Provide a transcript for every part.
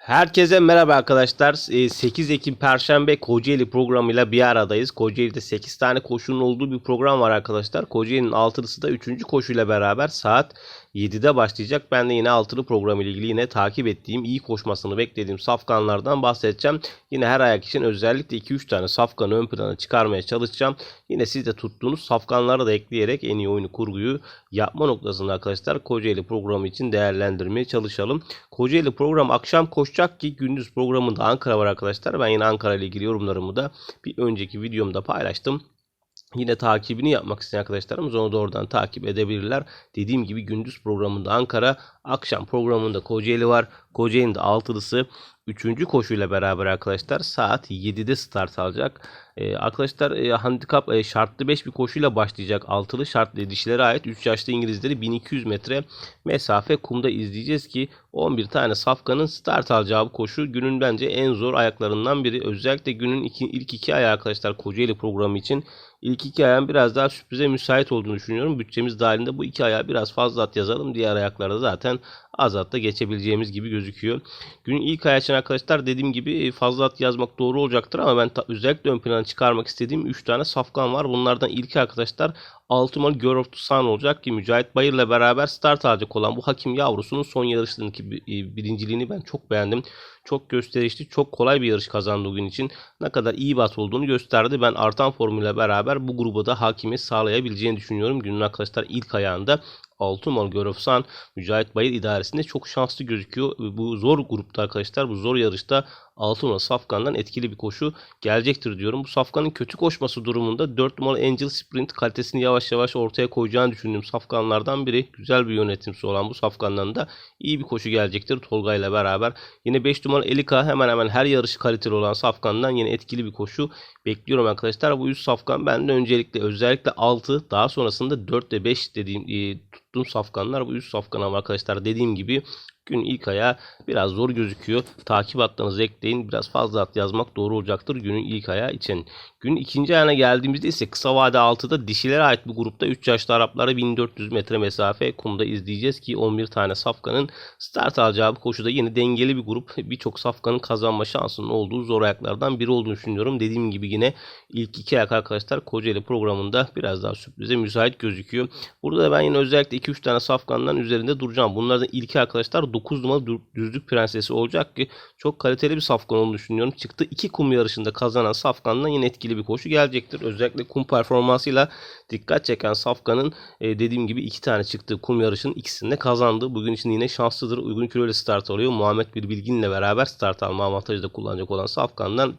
Herkese merhaba arkadaşlar. Ee, 8 Ekim Perşembe Kocaeli programıyla bir aradayız. Kocaeli'de 8 tane koşunun olduğu bir program var arkadaşlar. Kocaeli'nin altılısı da 3. koşuyla beraber saat 7'de başlayacak. Ben de yine altılı program ile ilgili yine takip ettiğim, iyi koşmasını beklediğim safkanlardan bahsedeceğim. Yine her ayak için özellikle 2-3 tane safkanı ön plana çıkarmaya çalışacağım. Yine siz de tuttuğunuz safkanları da ekleyerek en iyi oyunu kurguyu yapma noktasında arkadaşlar Kocaeli programı için değerlendirmeye çalışalım. Kocaeli program akşam koşacak ki gündüz programında Ankara var arkadaşlar. Ben yine Ankara ile ilgili yorumlarımı da bir önceki videomda paylaştım. Yine takibini yapmak isteyen arkadaşlarımız onu da oradan takip edebilirler. Dediğim gibi gündüz programında Ankara, akşam programında Kocaeli var. Kocaeli'nin de altılısı 3. koşuyla beraber arkadaşlar saat 7'de start alacak. Ee, arkadaşlar e, handikap e, şartlı 5 bir koşuyla başlayacak. Altılı şartlı dişilere ait 3 yaşlı İngilizleri 1200 metre mesafe kumda izleyeceğiz ki 11 tane safkanın start alacağı bu koşu günün bence en zor ayaklarından biri. Özellikle günün iki, ilk iki ayağı arkadaşlar Kocaeli programı için ilk iki ayağın biraz daha sürprize müsait olduğunu düşünüyorum. Bütçemiz dahilinde bu iki ayağı biraz fazla at yazalım. Diğer ayaklarda zaten az atta geçebileceğimiz gibi gözüküyor. Günün ilk ayağı için arkadaşlar dediğim gibi fazla at yazmak doğru olacaktır ama ben özellikle ön plana çıkarmak istediğim 3 tane safkan var. Bunlardan ilki arkadaşlar 6 numaralı Girl of the Sun olacak ki Mücahit Bayır'la beraber start alacak olan bu hakim yavrusunun son yarışındaki e, birinciliğini ben çok beğendim. Çok gösterişli, çok kolay bir yarış kazandı bugün için. Ne kadar iyi bir at olduğunu gösterdi. Ben artan formuyla beraber bu gruba da hakimiyet sağlayabileceğini düşünüyorum. Günün arkadaşlar ilk ayağında 6 numaralı Girl of the Sun Mücahit Bayır idaresinde çok şanslı gözüküyor. Bu zor grupta arkadaşlar bu zor yarışta 6 numaralı Safkan'dan etkili bir koşu gelecektir diyorum. Bu Safkan'ın kötü koşması durumunda 4 numaralı Angel Sprint kalitesini yavaş yavaş ortaya koyacağını düşündüğüm Safkanlardan biri. Güzel bir yönetimsi olan bu Safkan'dan da iyi bir koşu gelecektir Tolga ile beraber. Yine 5 numaralı Elika hemen hemen her yarışı kaliteli olan Safkan'dan yine etkili bir koşu bekliyorum arkadaşlar. Bu 3 Safkan ben de öncelikle özellikle 6 daha sonrasında 4 ve 5 dediğim e, tuttuğum safkanlar bu 3 safkan ama arkadaşlar dediğim gibi gün ilk ayağı biraz zor gözüküyor. Takip atlarınızı ekleyin. Biraz fazla at yazmak doğru olacaktır günün ilk ayağı için. Günün ikinci ayağına geldiğimizde ise kısa vade 6'da dişilere ait bir grupta 3 yaşlı Araplara 1400 metre mesafe kumda izleyeceğiz ki 11 tane safkanın start alacağı bu koşuda yine dengeli bir grup. Birçok safkanın kazanma şansının olduğu zor ayaklardan biri olduğunu düşünüyorum. Dediğim gibi yine ilk iki ayak arkadaşlar Kocaeli programında biraz daha sürprize müsait gözüküyor. Burada da ben yine özellikle 2-3 tane safkandan üzerinde duracağım. Bunlardan ilki arkadaşlar 9 numaralı dü- düzlük prensesi olacak ki çok kaliteli bir safkan olduğunu düşünüyorum. Çıktı 2 kum yarışında kazanan safkandan yine etkili bir koşu gelecektir. Özellikle kum performansıyla dikkat çeken safkanın e, dediğim gibi iki tane çıktığı kum yarışının ikisinde kazandı. Bugün için yine şanslıdır. Uygun kiloyla start alıyor. Muhammed Bilgin'le beraber start alma avantajı da kullanacak olan safkandan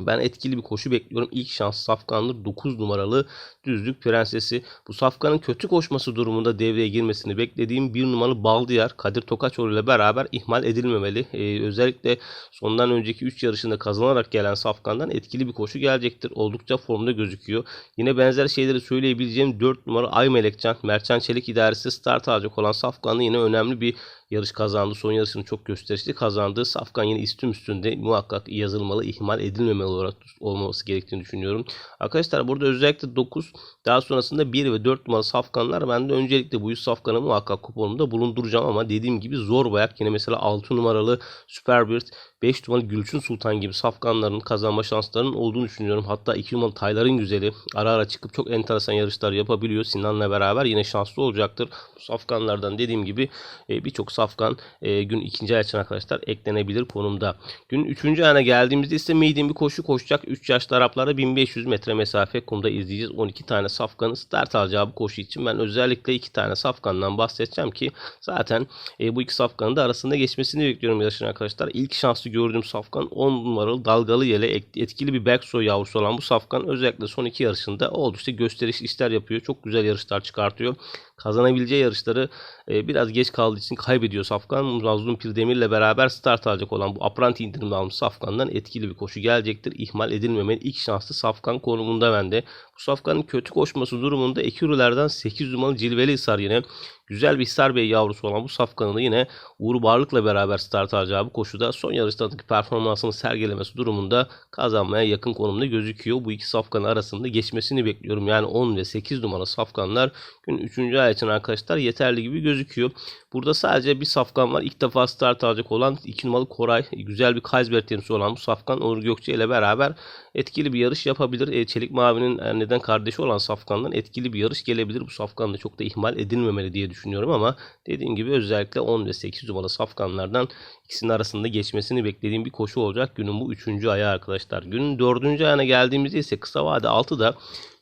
ben etkili bir koşu bekliyorum. İlk şans Safkan'dır. 9 numaralı düzlük prensesi. Bu Safkan'ın kötü koşması durumunda devreye girmesini beklediğim bir numaralı Baldiyar Kadir Tokaçoğlu ile beraber ihmal edilmemeli. Ee, özellikle sondan önceki 3 yarışında kazanarak gelen Safkan'dan etkili bir koşu gelecektir. Oldukça formda gözüküyor. Yine benzer şeyleri söyleyebileceğim 4 numara Ay Melekcan, Mertcan Çelik idaresi start alacak olan Safkan'da yine önemli bir yarış kazandı. Son yarışını çok gösterişli kazandı. Safkan yine üstün üstünde muhakkak yazılmalı, ihmal edilmemeli olarak olmaması gerektiğini düşünüyorum. Arkadaşlar burada özellikle 9 daha sonrasında 1 ve 4 numaralı safkanlar ben de öncelikle bu 100 safkanı muhakkak kuponumda bulunduracağım ama dediğim gibi zor bayak. Yine mesela 6 numaralı Superbird 5 numaralı Gülçin Sultan gibi safkanların kazanma şanslarının olduğunu düşünüyorum. Hatta 2 numaralı Tayların güzeli ara ara çıkıp çok enteresan yarışlar yapabiliyor. Sinan'la beraber yine şanslı olacaktır. Bu safkanlardan dediğim gibi e, birçok safkan e, gün ikinci ay için arkadaşlar eklenebilir konumda. Gün üçüncü ayına geldiğimizde ise Maiden bir koşu koşacak. 3 yaşlı Araplara 1500 metre mesafe kumda izleyeceğiz. 12 tane safkanın start alacağı bu koşu için ben özellikle 2 tane safkandan bahsedeceğim ki zaten e, bu iki safkanın da arasında geçmesini bekliyorum yarışın arkadaşlar. İlk şanslı gördüğüm safkan 10 numaralı dalgalı yele etkili bir backsoy yavrusu olan bu safkan özellikle son iki yarışında oldukça gösteriş işler yapıyor. Çok güzel yarışlar çıkartıyor. Kazanabileceği yarışları e, biraz geç kaldığı için kaybediyor Safkan. Mazlum Pirdemir'le beraber start alacak olan bu apranti indirimli almış Safkan'dan etkili bir koşu gelecektir. İhmal edilmemeli. İlk şanslı Safkan konumunda bende. Bu Safkan'ın kötü koşması durumunda Ekürülerden 8 numaralı Cilveli Hisar yine güzel bir Hisar Bey yavrusu olan bu Safkan'ın da yine Uğur Barlık'la beraber start alacağı bu koşuda son yarıştaki performansını sergilemesi durumunda kazanmaya yakın konumda gözüküyor. Bu iki Safkan arasında geçmesini bekliyorum. Yani 10 ve 8 numara Safkanlar gün 3. ay için arkadaşlar yeterli gibi gözüküyor. Burada sadece bir safkan var. İlk defa start alacak olan 2 numaralı Koray. Güzel bir Kaysberg temsilcisi olan bu safkan Onur Gökçe ile beraber etkili bir yarış yapabilir. E, Çelik Mavi'nin e, neden kardeşi olan safkandan etkili bir yarış gelebilir. Bu safkan da çok da ihmal edilmemeli diye düşünüyorum ama dediğim gibi özellikle 10 ve 8 numaralı safkanlardan ikisinin arasında geçmesini beklediğim bir koşu olacak günün bu 3. ayağı arkadaşlar. Günün 4. ayağına geldiğimizde ise kısa vade 6'da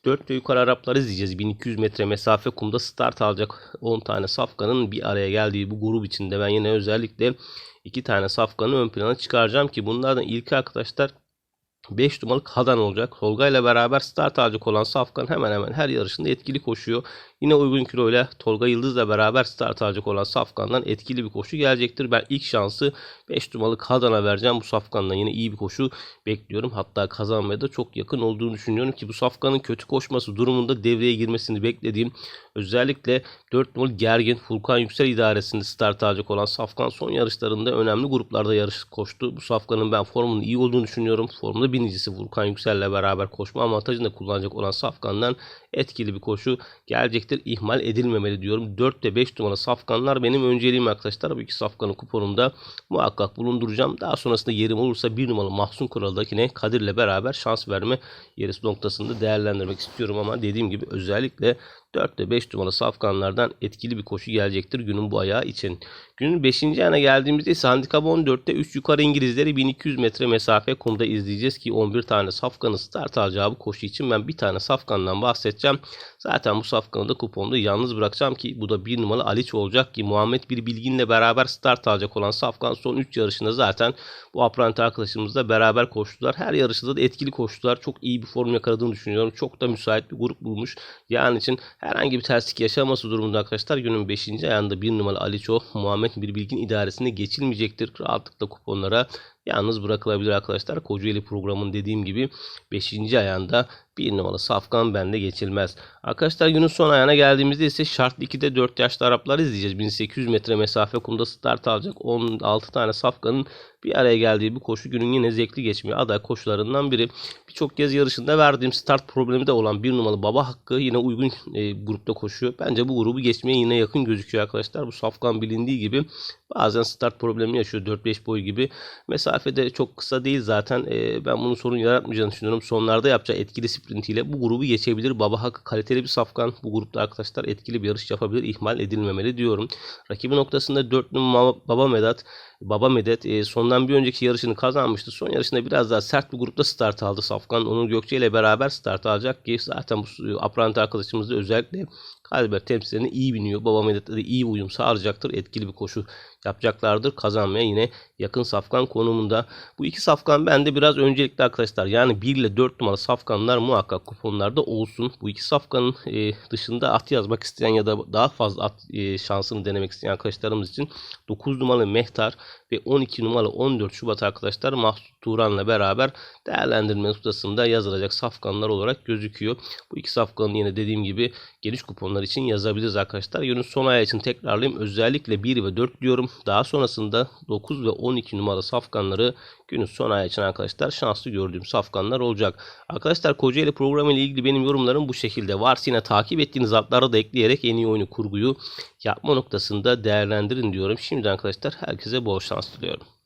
4 ve yukarı Arapları izleyeceğiz. 1200 metre mesafe kumda start alacak 10 tane safkanın bir araya geldiği bu grup içinde ben yine özellikle 2 tane safkanı ön plana çıkaracağım ki bunlardan ilki arkadaşlar 5 numaralı Hadan olacak. Tolga ile beraber start olan Safkan hemen hemen her yarışında etkili koşuyor. Yine uygun kiloyla Tolga Yıldız'la beraber start alacak olan Safkan'dan etkili bir koşu gelecektir. Ben ilk şansı 5 numaralı Hadan'a vereceğim. Bu Safkan'dan yine iyi bir koşu bekliyorum. Hatta kazanmaya da çok yakın olduğunu düşünüyorum ki bu Safkan'ın kötü koşması durumunda devreye girmesini beklediğim özellikle 4 numaralı Gergin Furkan Yüksel idaresinde start alacak olan Safkan son yarışlarında önemli gruplarda yarış koştu. Bu Safkan'ın ben formunun iyi olduğunu düşünüyorum. Formunda binicisi Furkan Yüksel'le beraber koşma avantajını da kullanacak olan Safkan'dan etkili bir koşu gelecektir. İhmal edilmemeli diyorum. 4 ve 5 numara safkanlar benim önceliğim arkadaşlar. Bu iki safkanı kuponumda muhakkak bulunduracağım. Daha sonrasında yerim olursa 1 numaralı Mahsun Kral'dakine Kadir'le beraber şans verme yarısı noktasında değerlendirmek istiyorum ama dediğim gibi özellikle 4 ve 5 numaralı safkanlardan etkili bir koşu gelecektir günün bu ayağı için. Günün 5. ayağına geldiğimizde ise handikap 14'te 3 yukarı İngilizleri 1200 metre mesafe kumda izleyeceğiz ki 11 tane safkanı start alacağı bu koşu için ben bir tane safkandan bahsedeceğim. Zaten bu safkanı da kuponda yalnız bırakacağım ki bu da 1 numaralı Aliç olacak ki Muhammed bir bilginle beraber start alacak olan safkan son 3 yarışında zaten bu apranti arkadaşımızla beraber koştular. Her yarışında da etkili koştular. Çok iyi bir form yakaladığını düşünüyorum. Çok da müsait bir grup bulmuş. Yani için herhangi bir terslik yaşaması durumunda arkadaşlar günün 5. ayağında 1 numaralı Aliço Muhammed bir bilgin idaresine geçilmeyecektir. Rahatlıkla kuponlara yalnız bırakılabilir arkadaşlar. Kocaeli programın dediğim gibi 5. ayağında bir numaralı Safkan bende geçilmez. Arkadaşlar günün son ayağına geldiğimizde ise şartlı 2'de 4 yaşlı Araplar izleyeceğiz. 1800 metre mesafe kumda start alacak 16 tane Safkan'ın bir araya geldiği bu koşu günün yine zevkli geçmeye aday koşularından biri. Birçok kez yarışında verdiğim start problemi de olan bir numaralı Baba Hakkı yine uygun e, grupta koşuyor. Bence bu grubu geçmeye yine yakın gözüküyor arkadaşlar. Bu Safkan bilindiği gibi bazen start problemi yaşıyor 4-5 boy gibi. Mesafede çok kısa değil zaten. E, ben bunun sorun yaratmayacağını düşünüyorum. Sonlarda yapacağı etkili sprintiyle bu grubu geçebilir. Baba Hakkı kaliteli bir Safkan. Bu grupta arkadaşlar etkili bir yarış yapabilir. İhmal edilmemeli diyorum. Rakibi noktasında 4 numara Baba Medat Baba Medet e, sondan bir önceki yarışını kazanmıştı. Son yarışında biraz daha sert bir grupta start aldı Safkan. Onur Gökçe ile beraber start alacak ki zaten bu e, apranti arkadaşımız da özellikle Kalber temsilcilerine iyi biniyor. Baba Medet'te de iyi uyum sağlayacaktır. Etkili bir koşu yapacaklardır. Kazanmaya yine yakın safkan konumunda. Bu iki safkan bende biraz öncelikli arkadaşlar. Yani 1 ile 4 numara safkanlar muhakkak kuponlarda olsun. Bu iki safkanın e, dışında at yazmak isteyen ya da daha fazla at e, şansını denemek isteyen arkadaşlarımız için 9 numaralı Mehtar ve 12 numaralı 14 Şubat arkadaşlar Mahsut Turan'la beraber değerlendirme noktasında yazılacak safkanlar olarak gözüküyor. Bu iki safkanın yine dediğim gibi geniş kuponlar için yazabiliriz arkadaşlar. Yönün son ayağı için tekrarlayayım. Özellikle 1 ve 4 diyorum. Daha sonrasında 9 ve 12 numara safkanları günün son ayağı için arkadaşlar şanslı gördüğüm safkanlar olacak. Arkadaşlar Kocaeli programı ile ilgili benim yorumlarım bu şekilde. Varsa yine takip ettiğiniz atları da ekleyerek en iyi oyunu kurguyu yapma noktasında değerlendirin diyorum. Şimdi arkadaşlar herkese bol şans diliyorum.